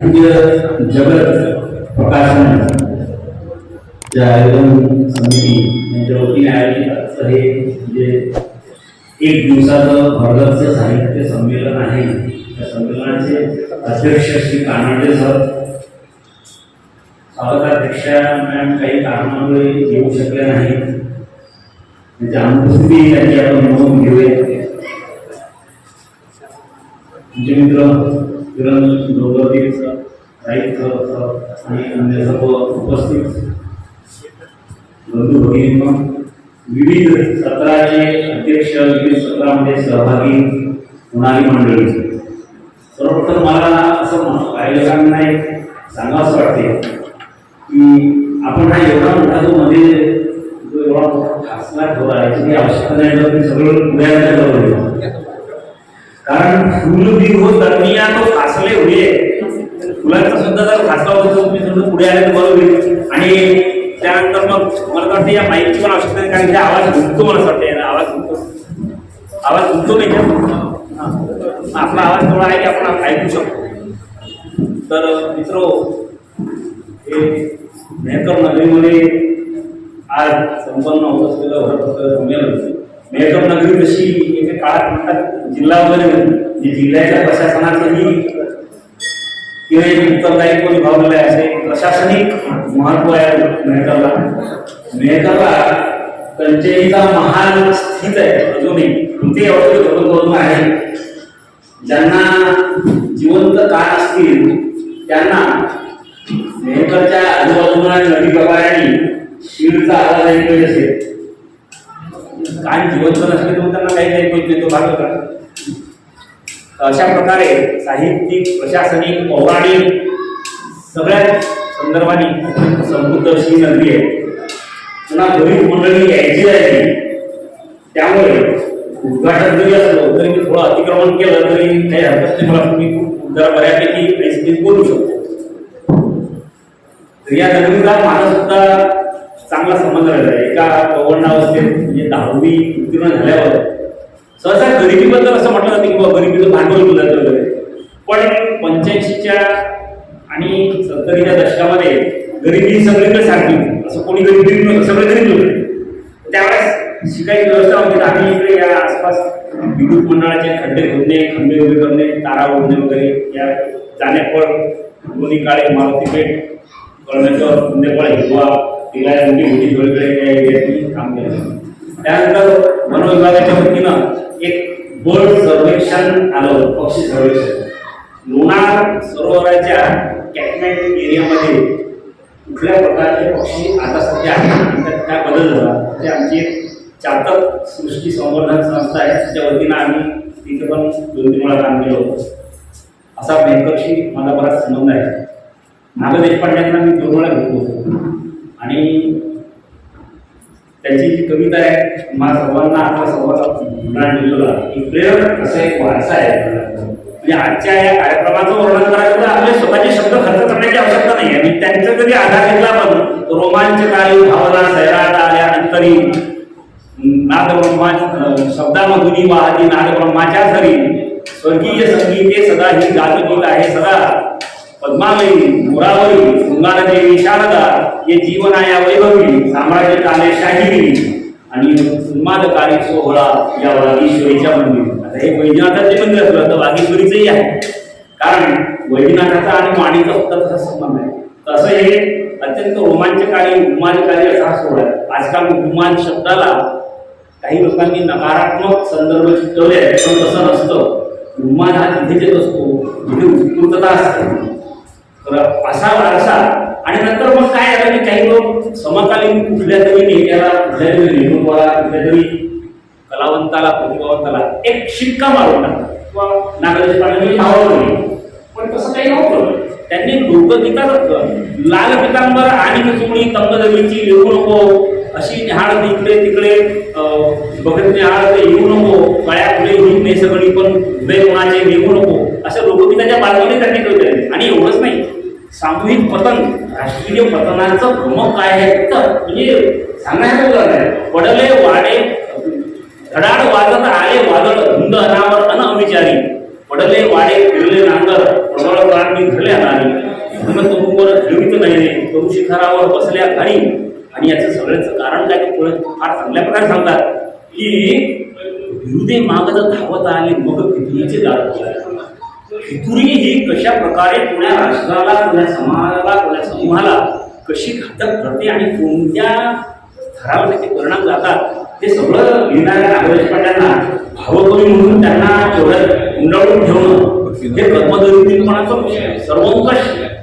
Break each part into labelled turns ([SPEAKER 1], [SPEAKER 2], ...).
[SPEAKER 1] जगत प्रकाशन. जे आयोजन समिती यांच्या वतीने आयोजित हे जे एक दिवसाचं भरगतचं साहित्य संमेलन आहे. त्या संमेलनाचे अध्यक्ष श्री कानाडे सर स्वागताध्यक्ष मॅम काही कारणामुळे येऊ शकले नाहीत त्यांच्या अनुपस्थिती त्यांची आपण नोंद घेऊया. तुमचे मित्र किरण डोंगरदेव सर आणि अन्य सर्व उपस्थित बंधू विविध सत्राचे अध्यक्ष विविध सत्रामध्ये सहभागी होणारी मंडळी? सर्वप्रथम मला असं म्हण- आयोजकांना एक वाटते की आपण हा एवढा मोठा जो मध्ये जो एवढा मोठा खासला ठेवला याची काही आवश्यकता नाही तर सगळं पुण्याला कारण फुल बी हो तरनिया तो फासले हुए फुलांचा सुद्धा जर फासला होता तुम्ही समजा पुढे आले तर बरं होईल. आणि त्यानंतर मग मला वाटतं या माईकची पण आवश्यकता नाही कारण की आवाज घुमतो मला असं वाटतं आवाज घुमतो आवाज घुमतो नाही का? आपला आवाज थोडा आहे की आपण ऐकू शकतो. तर मित्र हे मेहकर नगरीमध्ये आज संपन्न होत असलेलं भरत संमेलन. मेहकर नगरी जशी एके काळात म्हणतात जिल्हा वगैरे म्हणजे जिल्ह्याच्या प्रशासनाचंही किंवा एक उत्तरदायित्व निभावलेलं आहे. असे प्रशासनिक महत्त्व आहे मेहकरला मेहकरला कंचेरीचा महाल स्थित आहे अजूनही. कोणते अवघड धोरण आहे. ज्यांना जिवंत कान असतील त्यांना मेहकरच्या आजूबाजूला नदी बाबा शिडचा आवाज ऐकू असेल. काय जिवंत नसले तर त्यांना काही ऐकू येत नाही तो भाग होता अशा प्रकारे साहित्यिक प्रशासनिक पौराणिक सगळ्या संदर्भाने समृद्ध अशी नदी आहे पुन्हा गरीब मंडळी यायची आहे. त्यामुळे उद्घाटन जरी असलं तरी मी थोडं अतिक्रमण केलं तरी काही हरकत नाही. मला तुम्ही जरा बऱ्यापैकी बोलू शकतो. या नगरीचा माझा सुद्धा चांगला संबंध राहिला. एका पवनावस्थेत म्हणजे दहावी उत्तीर्ण झाल्यावर. सहसा गरिबीबद्दल असं म्हटलं जातं की बाबा गरिबीचं भांडवल दिलं वगैरे पण पंच्याऐंशीच्या आणि सत्तरीच्या दशकामध्ये गरिबी सगळीकडे सारखी. असं कोणी गरीब गरीब नव्हतं सगळे गरीब होते त्यावेळेस शिकायची व्यवस्था होती. आम्ही इकडे या आसपास विद्युत मंडळाचे खड्डे खोदणे खंबे उभे करणे तारा ओढणे वगैरे या जाण्यापळ दोन्ही काळे मारुती पेठ कळमेश्वर हिवा हिरवा तिला मोठी मोठी गळगळी काम केलं त्यानंतर वन विभागाच्या वतीनं एक बर्ड सर्वेक्षण आलं पक्षी सर्वेक्षण. लोणार सरोवराच्या कॅटमेंट एरियामध्ये कुठल्या प्रकारचे पक्षी आता सध्या आहेत त्यात काय बदल झाला? म्हणजे आमची एक चातक सृष्टी संवर्धन संस्था आहे. त्याच्या वतीनं आम्ही तिथे पण दोन तीन वेळा काम केलं होतं. असा बँकरशी मला बराच संबंध आहे. नाग देशपांड्यांना मी दोन वेळा भेटलो होतो. आणि त्यांची जी कविता आहे मला सर्वांना आपल्या सर्वांना दिलेला की प्रेरक असा एक वारसा आहे. म्हणजे आजच्या या कार्यक्रमाचं वर्णन करायचं तर आपले स्वतःचे शब्द खर्च करण्याची आवश्यकता नाही आहे. आणि त्यांचा कधी आधार घेतला पण रोमांचकारी भावना सैराट आल्या अंतरी नादब्रह्मा शब्दामधुनी वाहती नादब्रह्माच्या सरी स्वर्गीय संगीते सदा ही गातगीत आहे सदा पद्मावली मोरावरी शृंगारदेवी शारदा हे जीवनाया वैभवी साम्राज्य काले शाहिरी आणि उन्मादकारी सोहळा या वागीश्वरीच्या मंदिर. आता हे वैजनाथाचे मंदिर असलं तर वागीश्वरीचंही आहे. कारण वैजनाथाचा आणि माणीचा सुद्धा तसा संबंध आहे. तसं हे अत्यंत रोमांचकारी उमानकारी असा सोहळा आहे. आजकाल उमान शब्दाला काही लोकांनी नकारात्मक संदर्भ चिकवले आहेत पण तसं नसतं. उन्मान हा तिथेच असतो. जिथे उत्स्फूर्तता असते. तर असा वारसा. आणि नंतर मग काय झालं की काही लोक समकालीन कुठल्या तरी नेत्याला कुठल्या तरी लेखकाला कुठल्या तरी कलावंताला प्रतिभावंताला एक शिक्का मारून टाकतात. किंवा नागराज पाटील नावावर पण तसं काही नव्हतं. त्यांनी लोकगीतात लाल पितांबर आणि चुमणी तंगदगीची लिहू नको अशी निहाळ इकडे तिकडे बघत निहाळ ते येऊ नको गळ्या फुले घेऊन नाही सगळी पण उदय कोणाचे निघू नको अशा लोकगीताच्या बाजूने त्यांनी कविता आणि एवढंच नाही. सामूहिक पतन राष्ट्रीय पतनाचं प्रमुख काय आहे तर म्हणजे सांगायचं उदाहरण आहे पडले वाडे धडाड वाजत आले वादळ धुंद अनावर अन अविचारी पडले वाडे फिरले नांगर प्रबळ प्राणी घरल्या नारी हिमतमुवर हिरवित नाही करू शिखरावर बसल्या घाणी आणि याचं सगळ्याचं कारण काय ते पुढे फार चांगल्या प्रकारे सांगतात. की विरुदे मागत धावत आले मग कितीचे दार फितुरी ही कशा प्रकारे कोण्या राष्ट्राला पुण्या समाजाला कोण्या समूहाला कशी घातक करते आणि कोणत्या स्तरावर त्याचे परिणाम जातात ते सगळं लिहिणाऱ्या नागराज पाट्यांना भावकवी म्हणून त्यांना तेवढं गुंडाळून ठेवणं हे कर्मदरिद्रीपणाचा विषय आहे. सर्वंकष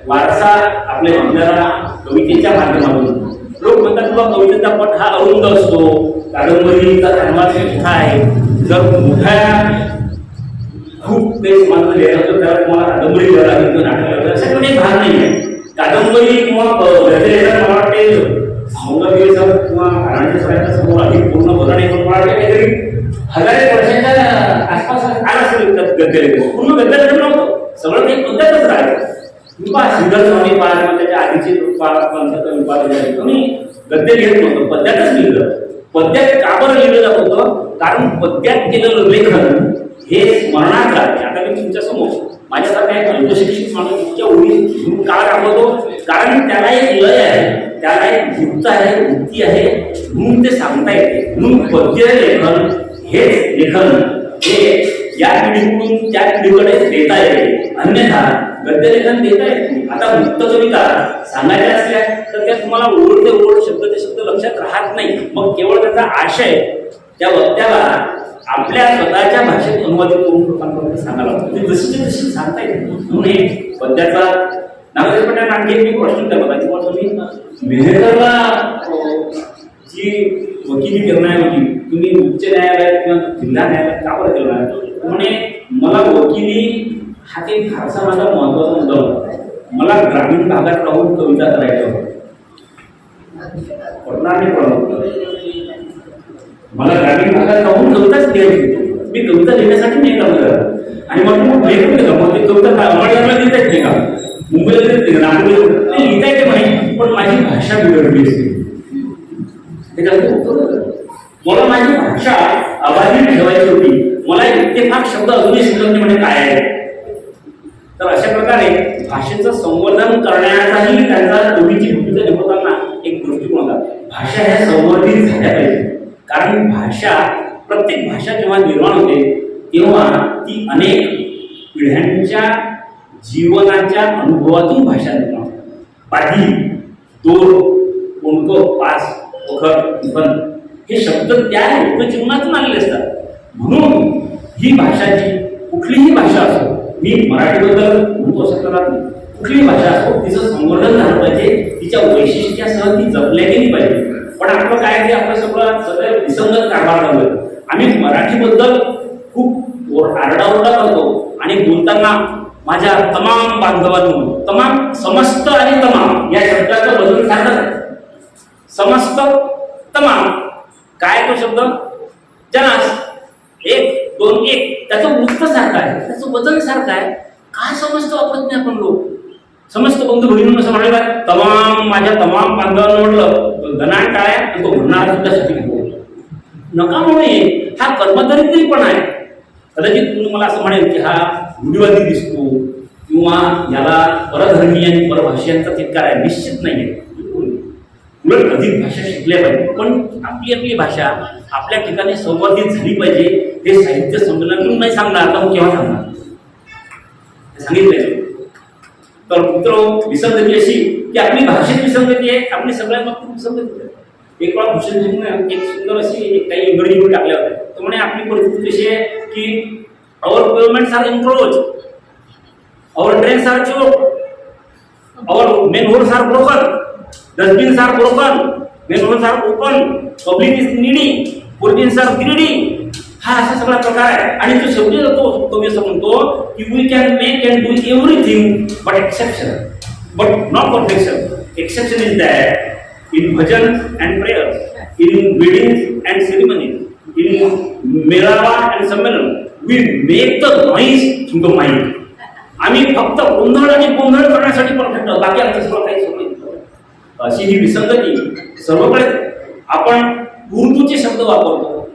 [SPEAKER 1] वारसा आपल्या आपल्याला कवितेच्या माध्यमातून. लोक म्हणतात तुला कवितेचा पट हा अरुंद असतो. कादंबरीचा कॅनव्हास मोठा आहे. जर मोठ्या खूप काही तुम्हाला लिहायला होतं त्याला तुम्हाला कादंबरी लिहायला लागेल किंवा नाटक लिहायला लागेल. असं काही भाग नाही आहे कादंबरी किंवा प- मला वाटते भावगीचा किंवा घराण्याच्या सगळ्यांच्या समोर अधिक पूर्ण बदल नाही पण मला वाटते काहीतरी हजारे वर्षांच्या आसपास आला असेल त्यात गद्य पूर्ण गद्य नव्हतं. सगळं काही पद्धतच राहायचं किंवा सिद्धार्थ स्वामी पाच त्याच्या आधीचे पाच पंथ कवी गद्य लिहित नव्हतं. पद्यातच लिहिलं. पद्यात का बरं लिहिलं जात होतं? कारण पद्यात केलेलं लेखन हे स्मरणात राहते. आता मी तुमच्यासमोर माझ्यासारखा एक अल्पशिक्षित माणूस इतक्या ओळी घेऊन का दाखवतो कारण त्याला एक लय आहे त्याला एक वृत्त आहे वृत्ती आहे म्हणून ते सांगता येते. म्हणून पद्य लेखन हेच लेखन. हे या पिढीकडून त्या पिढीकडे देता येते. अन्यथा गद्य लेखन देता येत नाही. आता मुक्त कविता सांगायच्या असल्या तर त्या तुम्हाला ओढ ते ओढ शब्द ते शब्द लक्षात राहत नाही. मग केवळ त्याचा आशय त्या वक्त्याला आपल्या स्वतःच्या भाषेत अनुवादित करून लोकांपर्यंत सांगायला लागतो ते जशी तशी सांगता येते म्हणून हे पद्याचा नागरिक पटेल आणखी एक मी प्रश्न विचारला होता किंवा तुम्ही मेहनतला हो, जी वकिली करण्याऐवजी तुम्ही उच्च न्यायालयात किंवा जिल्हा न्यायालयात का बरं केलं नाही म्हणे मला वकिली हा ते फारसा माझा महत्त्वाचा मुद्दा होता. मला ग्रामीण भागात राहून कविता करायच्या होत्या पडणार नाही पडणार. मला ग्रामीण भागात जाऊन कविताच लिहायची मी कविता लिहिण्यासाठी नाही काम करत आणि मग मग लेखून का मग ते कविता अंबाडीला लिहिता येत नाही का मुंबईला लिहिता येते का नागपूरला लिहिता येते म्हणे पण माझी भाषा बिघडली असते त्याच्यात उत्तर होतं. मला माझी भाषा अबाधित ठेवायची होती मला इतकेफाक शब्द अजूनही शिकत नाही म्हणजे काय आहे तर अशा प्रकारे भाषेचं संवर्धन करण्याचाही त्यांचा कवीची भूमिका निभवताना एक दृष्टिकोन होता भाषा ह्या संवर्धित झाल्या पाहिजे कारण भाषा प्रत्येक भाषा जेव्हा निर्माण होते तेव्हा ती अनेक पिढ्यांच्या जीवनाच्या अनुभवातून पाठी दोर कोणकं पास वखर पण हे शब्द त्या लोकजीवनातून आलेले असतात. म्हणून ही भाषा जी कुठलीही भाषा असो मी मराठीबद्दल म्हणतो असं करत नाही कुठलीही भाषा असो तिचं संवर्धन झालं पाहिजे. तिच्या वैशिष्ट्यासह ती जपल्या गेली पाहिजे. पण आपलं काय की आपलं सगळं सगळं विसंगत कारभार लागलं आम्ही मराठीबद्दल खूप आरडाओरडा करतो. आणि बोलताना माझ्या तमाम बांधवांनो तमाम समस्त आणि तमाम या शब्दाचं बदलून सारखंच समस्त तमाम. काय तो शब्द? जनास एक दोन एक. त्याचं वृत्त सारखं आहे. त्याचं वजन सारखं आहे. का समस्त वापरत नाही आपण लोक? समस्त बंधू भगिनींना असं म्हणाले काय तमाम माझ्या तमाम बांधवांना म्हटलं धनान टाळ्या आणि तो म्हणणार सुद्धा साठी नका म्हणून हा. कर्मदरिद्री पण आहे. कदाचित तुम्ही मला असं म्हणेल की हा रूढीवादी दिसतो किंवा याला परधर्मीय आणि परभाषेचा तितकार आहे निश्चित नाही. आहे उलट अधिक भाषा शिकल्या पाहिजे पण आपली आपली भाषा आपल्या ठिकाणी संवर्धित झाली पाहिजे हे साहित्य संमेलनातून नाही सांगणार आता केव्हा सांगणार? हे सांगितलं तर मित्र विसंगती अशी की आपली भाषेत विसंगती आहे आपली सगळ्या बाबतीत विसंगती आहे. एक वेळा भूषण एक सुंदर अशी एक काही इंग्रजी टाकल्या होत्या. तर म्हणे आपली परिस्थिती कशी आहे की our pavements are encroached, our drains are choked, our manholes are broken, dustbins are broken, manholes are open, public is needy, poor pollutants are greedy. हा असा सगळा प्रकार आहे आणि तो शेवटी जातो तो मी असं म्हणतो की we can make and do everything but exception but not perfection exception is that in bhajan and prayer in weddings and ceremony in मेळावा अँड संमेलन we make the noise through the mind आम्ही फक्त गोंधळ आणि गोंधळ करण्यासाठी perfect आहोत बाकी आमचं सर्व काही सोडून अशी ही विसंगती सर्वकडे आपण उर्दूचे शब्द वापरतो.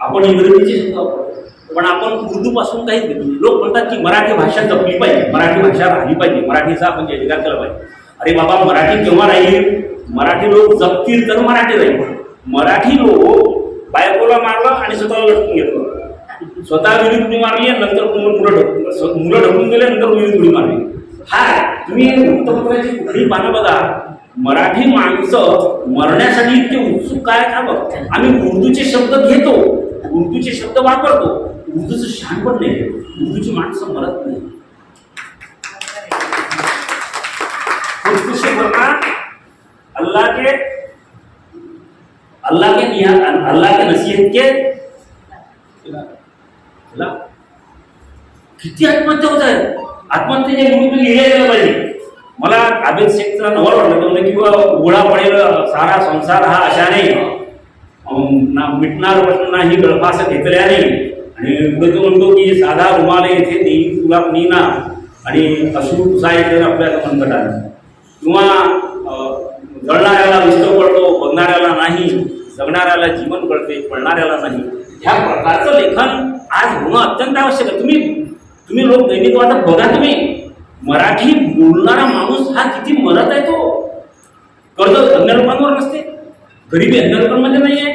[SPEAKER 1] आपण इंग्रजीचे शब्द वापरतो.
[SPEAKER 2] पण आपण उर्दूपासून काहीच घेतो लोक म्हणतात की मराठी भाषा जपली पाहिजे. मराठी भाषा राहिली पाहिजे. मराठीचा आपण म्हणजे जयजयकार केला पाहिजे. अरे बाबा मराठी केव्हा राहील? मराठी लोक जपतील तर मराठी राहील. मराठी लोक बायकोला मारलं आणि स्वतःला लटकून घेतलं. स्वतः विहिरीत उडी मारली नंतर मुलं मुलं ढकलून मुलं ढकलून गेले नंतर विहिरीत उडी मारली. हा तुम्ही वृत्तपत्राची कुठली पानं बघा. मराठी माणसं मरण्यासाठी इतके उत्सुक काय का बघ. आम्ही उर्दूचे शब्द घेतो उर्दूचे शब्द वापरतो. उर्दूचं शान पण नाही उर्दूची माणसं मरत नाही. अल्लाह के अल्लाह के अल्लाह के नसीहत के खिलाफ. किती आत्महत्या होत आहेत आत्महत्येच्या निमित्त लिहिलेलं पाहिजे. मला आबिद शेखचा नवल वाटलं तो म्हणजे उघडा पडेल सारा संसार हा अशाने ना मिटणार प्रश्न नाही गळफास घेतल्याने आणि पुढे तो म्हणतो की साधा रुमाल येथे देई तुला नीना आणि अश्रू येते आपल्या संकटाने किंवा जळणाऱ्याला विष्ट पडतो बघणाऱ्याला नाही. जगणाऱ्याला जीवन कळते पळणाऱ्याला नाही. ह्या प्रकारचं लेखन आज होणं अत्यंत आवश्यक आहे. तुम्ही तुम्ही लोक दैनिक वाटत बघा तुम्ही. मराठी बोलणारा माणूस हा किती मरत आहे तो. कर्ज अन्य लोकांवर नसते. गरिबी अन्य लोकांमध्ये नाही आहे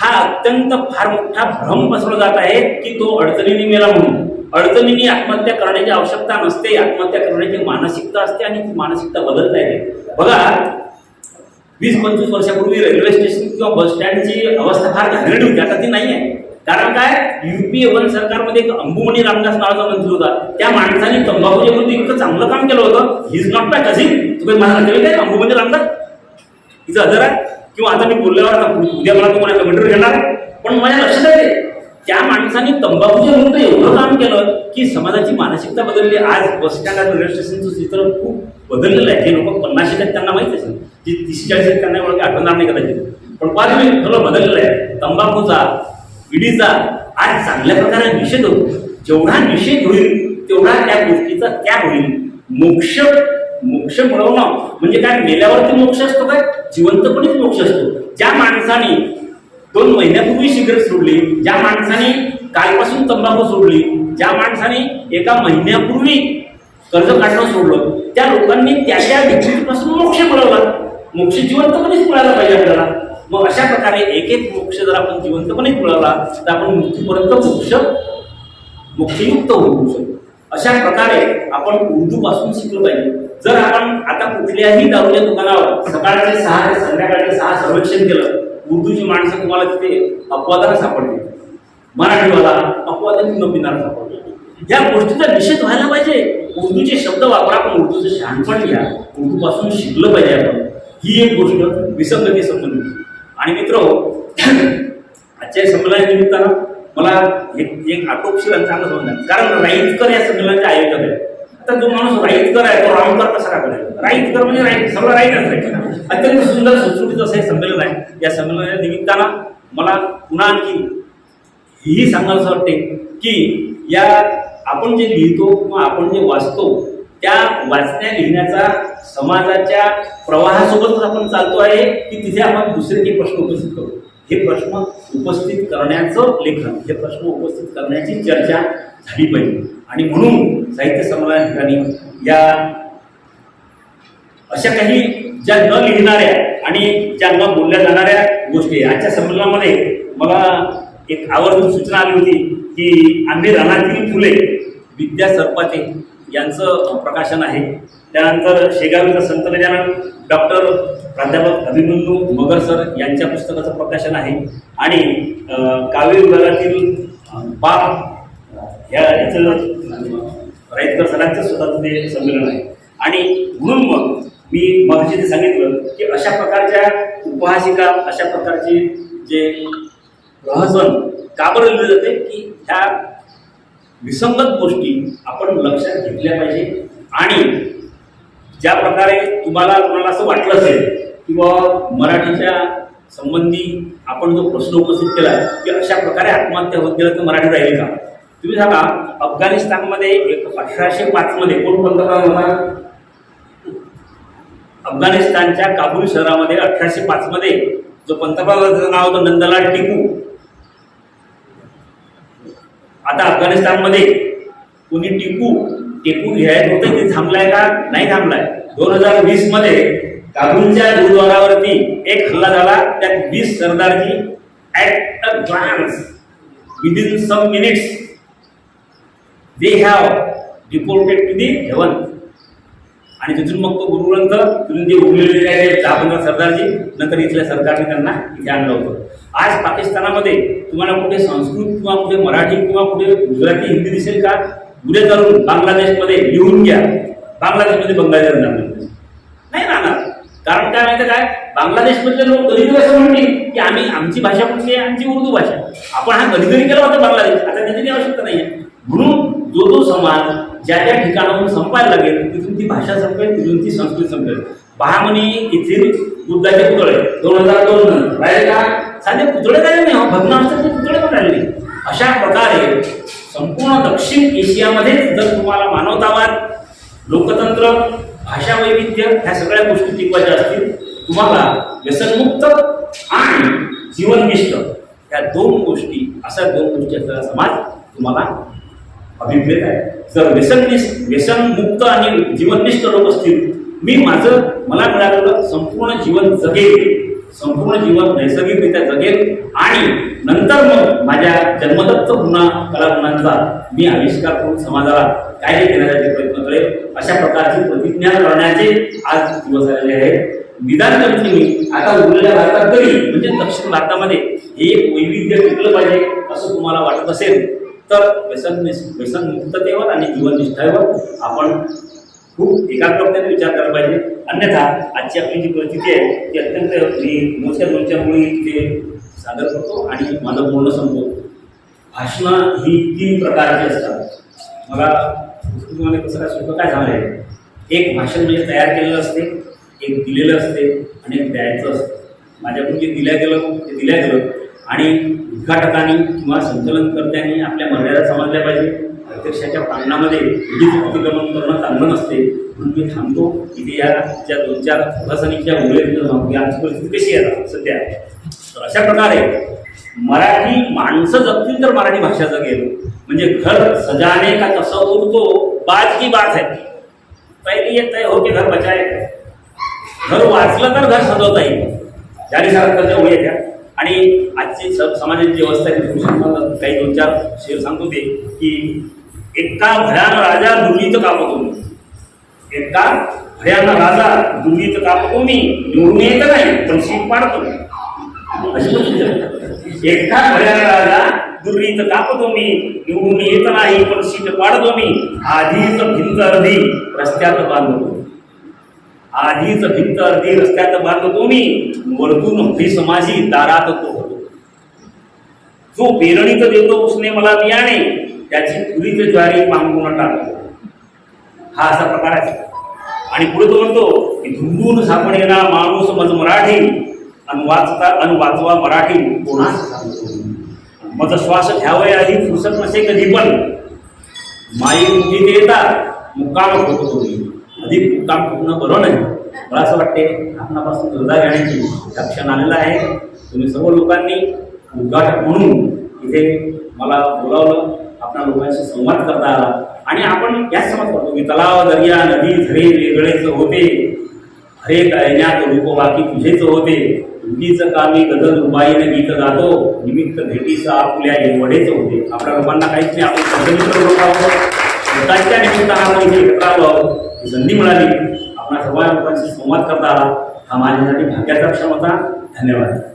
[SPEAKER 2] हा अत्यंत फार मोठा भ्रम पसरला जात आहे की तो अडचणीने मेला म्हणून. अडचणीने आत्महत्या करण्याची आवश्यकता नसते. आत्महत्या करण्याची मानसिकता असते आणि ती मानसिकता बदलता येते. बघा वीस पंचवीस वर्षापूर्वी रेल्वे स्टेशन किंवा बस स्टँडची अवस्था फार घाणेरडी होती. आता ती नाही आहे. कारण काय? युपीए वन सरकारमध्ये एक अंबुमणी रामदास नावाचा मंत्री होता. त्या माणसाने तंबाखूच्या विरुद्ध इतकं चांगलं काम केलं होतं. हिज नॉट माय कझिन तुम्ही मला नातेवाईक काय? अंबुमणी रामदास? हिचं हजर आहे. किंवा आता मी बोलल्यावर उद्या मला तुम्हाला कमेंटर घेणार पण माझ्या लक्षात आहे. त्या माणसाने तंबाखूच्या विरुद्ध एवढं काम केलं की समाजाची मानसिकता बदलली. आज बस स्टँड आणि रेल्वे स्टेशनचं चित्र खूप बदललेलं आहे. जे लोक पन्नाशी आहेत त्यांना माहीत असेल. जी तीस चाळीस आहेत त्यांना एवढं आठवणार नाही कदाचित. पण पाच मी सगळं बदललेलं आहे. तंबाखूचा विडीचा आज चांगल्या प्रकारे निषेध होतो. जेवढा निषेध होईल तेवढा त्या गोष्टीचा त्याग होईल. मोक्ष मोक्ष मिळवणं. म्हणजे काय मेल्यावरती मोक्ष असतो काय? जिवंतपणेच मोक्ष असतो. ज्या माणसाने दोन महिन्यापूर्वी सिगरेट सोडली ज्या माणसाने कालपासून तंबाखू सोडली ज्या माणसाने एका महिन्यापूर्वी कर्ज काढणं सोडलं त्या लोकांनी त्या त्या विकृतीपासून मोक्ष मिळवला. मोक्ष जिवंतपणेच मिळायला पाहिजे आपल्याला. मग अशा प्रकारे एक एक मोक्ष जर आपण जिवंतपणेच मिळवला तर आपण मृत्यूपर्यंत मोक्ष मोक्षयुक्त होऊ शकतो. अशा प्रकारे आपण उर्दूपासून शिकलो पाहिजे. जर आपण आता कुठल्याही दारूच्या दुकानावर सकाळचे सहा ते संध्याकाळचे सहा सर्वेक्षण केलं उर्दूची माणसं तुम्हाला तिथे अपवादाला सापडतील मराठीवाला अपवादाने न पिणारा सापडतो. या गोष्टीचा निषेध व्हायला पाहिजे. उर्दूचे शब्द वापरा पण उर्दूचं शहाणपण घ्या. उर्दूपासून शिकलं पाहिजे आपण. ही एक गोष्ट विसंगती समजून आणि मित्र आजच्या या संमेलनाच्या निमित्तानं मला एक एक आटोपशीर आणि चांगलं कारण राईतकर या संमेलनाचे आयोजक आहेत. तर जो माणूस राईटकर आहे तो रामकर कसा काय करेल राईतकर म्हणजे राईट सगळं राईटच आहे. अत्यंत सुंदर सुटसुटीत असं हे संमेलन आहे. या संमेलनाच्या निमित्तानं मला पुन्हा आणखी हेही सांगायला असं वाटते की या आपण जे लिहितो किंवा आपण जे वाचतो त्या वाचण्या लिहिण्याचा समाजाच्या प्रवाहासोबतच आपण चालतो आहे की तिथे आपण दुसरे काही प्रश्न उपस्थित करू? हे प्रश्न उपस्थित करण्याचं लेखन हे प्रश्न उपस्थित करण्याची चर्चा झाली पाहिजे. आणि म्हणून साहित्य संमेलन ठिकाणी या अशा काही ज्या न लिहिणाऱ्या आणि ज्या न बोलल्या जाणाऱ्या गोष्टी आजच्या संमेलनामध्ये मला एक आवर्जून सूचना आली होती की आम्ही रानातील फुले विद्या सरपाते यांचं प्रकाशन आहे. त्यानंतर शेगावीचा संत गजानन डॉक्टर प्राध्यापक अभिमन्यू मगर सर यांच्या पुस्तकाचं प्रकाशन आहे. आणि काव्य विभागातील बाप ह्या याचं राईतकर सरांचं स्वतःचं ते संमेलन आहे. आणि म्हणून मग मी मगाशी ते सांगितलं की अशा प्रकारच्या उपहासिका अशा प्रकारचे जे रहसन का बरं लिहिले जाते की ह्या विसंगत गोष्टी आपण लक्षात घेतल्या पाहिजे. आणि ज्या प्रकारे तुम्हाला कोणाला असं वाटलं असेल की मराठीच्या संबंधी आपण जो प्रश्न उपस्थित केला की अशा प्रकारे आत्महत्या होत गेलं तर मराठी राहील का? तुम्ही सांगा अफगाणिस्तानमध्ये एक अठराशे पाचमध्ये कोण पंतप्रधान होता अफगाणिस्तानच्या काबूल शहरामध्ये अठराशे पाचमध्ये जो पंतप्रधानाचं नाव होतं नंदलाल टिकू आता अफगाणिस्तानमध्ये कोणी टिपू टिपू घ्यायचं होतं ते थांबलाय का? नाही थांबलाय. दोन हजार वीसमध्ये काबूलच्या गुरुद्वारावरती एक हल्ला झाला. त्यात वीस sardarji at a glance within some minutes they have deported to the heaven आणि तिथून मग तो गुरुग्रंथ तिथून जे उरलेले आहे दहा सरदारजी. नंतर इथल्या सरकारने त्यांना इथे आणलं होतं. आज पाकिस्तानामध्ये तुम्हाला कुठे संस्कृत किंवा कुठे मराठी किंवा कुठे गुजराती हिंदी दिसेल का? पुढे जाऊन बांगलादेशमध्ये लिहून घ्या. बांगलादेशमध्ये बंगाली राहणार नाही. राहणार. कारण काय माहिती काय? बांगलादेशमधले लोक कधी असं म्हणले की आम्ही आमची भाषा कुठली आहे? आमची उर्दू भाषा आपण हा कधी कधी केला होता बांगलादेश. आता त्याची काही आवश्यकता नाही आहे म्हणून जो जो समाज ज्या ज्या ठिकाणाहून संपायला लागेल तिथून ती भाषा संपेल तिथून ती संस्कृती संपेल. बहामनी येथील बुद्धाचे पुतळे दोन हजार दोन राहिले का? साधे पुतळे काय नाही हो, भग्नावस्थेतले पुतळे पण राहिले नाही. अशा प्रकारे संपूर्ण दक्षिण एशियामध्ये जर तुम्हाला मानवतावाद लोकतंत्र भाषा वैविध्य ह्या सगळ्या गोष्टी टिकवायच्या असतील तुम्हाला व्यसनमुक्त आणि जीवननिष्ठ या दोन गोष्टी अशा दोन गोष्टी असलेला समाज तुम्हाला अभिप्रेत आहे. जर व्यसननिष्ठ व्यसनमुक्त आणि जीवननिष्ठ लोक असतील मी माझं मला मिळालेलं संपूर्ण जीवन जगेल. संपूर्ण जीवन नैसर्गिकरित्या जगेल आणि नंतर मग माझ्या जन्मदत्त गुन्हा कलागुणांचा मी आविष्कार करून समाजाला काय देण्यासाठी प्रयत्न करेल अशा प्रकारची प्रतिज्ञा करण्याचे आज दिवस आलेले आहे निदान करते मी आता उरलेल्या भारतात तरी म्हणजे दक्षिण भारतामध्ये हे एक वैविध्य टिकलं पाहिजे असं तुम्हाला वाटत असेल तर व्यसन व्यसन मुक्ततेवर आणि जीवननिष्ठेवर आपण खूप एकाग्रतेने विचार करायला पाहिजे. अन्यथा आजची आपली जी परिस्थिती आहे ती अत्यंत मी मोठ्या दोनच्या ते सादर करतो आणि माझं बोलणं संपवतो भाषणं ही तीन प्रकारची असतात. मला पुस्तकामध्ये कसं काय सोपं काय झालं आहे? एक भाषण म्हणजे तयार केलेलं असते एक दिलेलं असते आणि एक द्यायचं असतं. माझ्याकडून जे दिल्या गेलं ते दिल्या गेलं आणि उद्घाटकांनी किंवा संचलनकर्त्यांनी आपल्या मर्यादा समजल्या पाहिजे. प्रत्यक्षाच्या प्रांगणामध्ये वीज अतिक्रमण करणं चांगलं नसते. म्हणून मी थांबतो. इथे या ज्या दोन चार प्रशासनिकच्या मुले आमची परिस्थिती कशी आहे सध्या? तर अशा प्रकारे मराठी माणसं जगतील तर मराठी भाषा जगेल. म्हणजे घर सजाने का कसं उरतो बाज की बात आहे. पहिली येत तय होते घर बचाय. घर वाचलं तर घर सजवता येईल. जारी सारखं होऊ येत्या आणि आजची स समाजाची जी अवस्था आहे काही दोन चार शेर सांगतो ते की एकटा भयान राजा दुर्गीत कापतो. मी एकटा भयान राजा दुर्गीत कापतो मी. निवडून येत नाही पण शीख पाडतो. मी अशी एकटा भयान राजा दुर्गीत कापतो मी. निवडून येत नाही पण शीट पाडतो मी. आधीच भिंत अर्धी रस्त्यात बांधतो. आधीच भिंत अर्धी रस्त्यात बांधतो मी. वरतून भई समाजी दारात तो होतो. जो पेरणीत देतो उसने मला बियाणे. त्याची पुरीच ज्वारी पांगून टाकतो हा असा प्रकार आहे. आणि पुढे तो म्हणतो की धुंदून सापडेना माणूस मज मराठी अन वाचता अन वाचवा मराठी कोणास मज श्वास घ्यावय आधी फुसत नसे कधी पण. माई मुली ते येतात मुक्काम होतो तुम्ही अधिक मुक्काम होणं बरं नाही. मला असं वाटते आपणापासून निर्धार घेण्याची हा क्षण आलेला आहे. तुम्ही सर्व लोकांनी उद्घाटक म्हणून इथे मला बोलावलं. आपल्या लोकांशी संवाद करता आला आणि आपण याच समज करतो की तलाव दर्या नदी झरे वेगळेच होते. हरे गायण्यात रूप बाकी तुझेच होते. तुझीच कामी गजल रुबाईनं गीत गातो? निमित्त भेटीचा आपल्या एवढेच होते. आपल्या लोकांना काहीच नाही. आपण संघमित्र लोक आहोत. स्वतःच्या निमित्तानं आपण इथे एकत्र आलो आहोत. संधी मिळाली. आपणा सर्व लोकांशी संवाद करता आला हा माझ्यासाठी भाग्याचा क्षमता होता. धन्यवाद.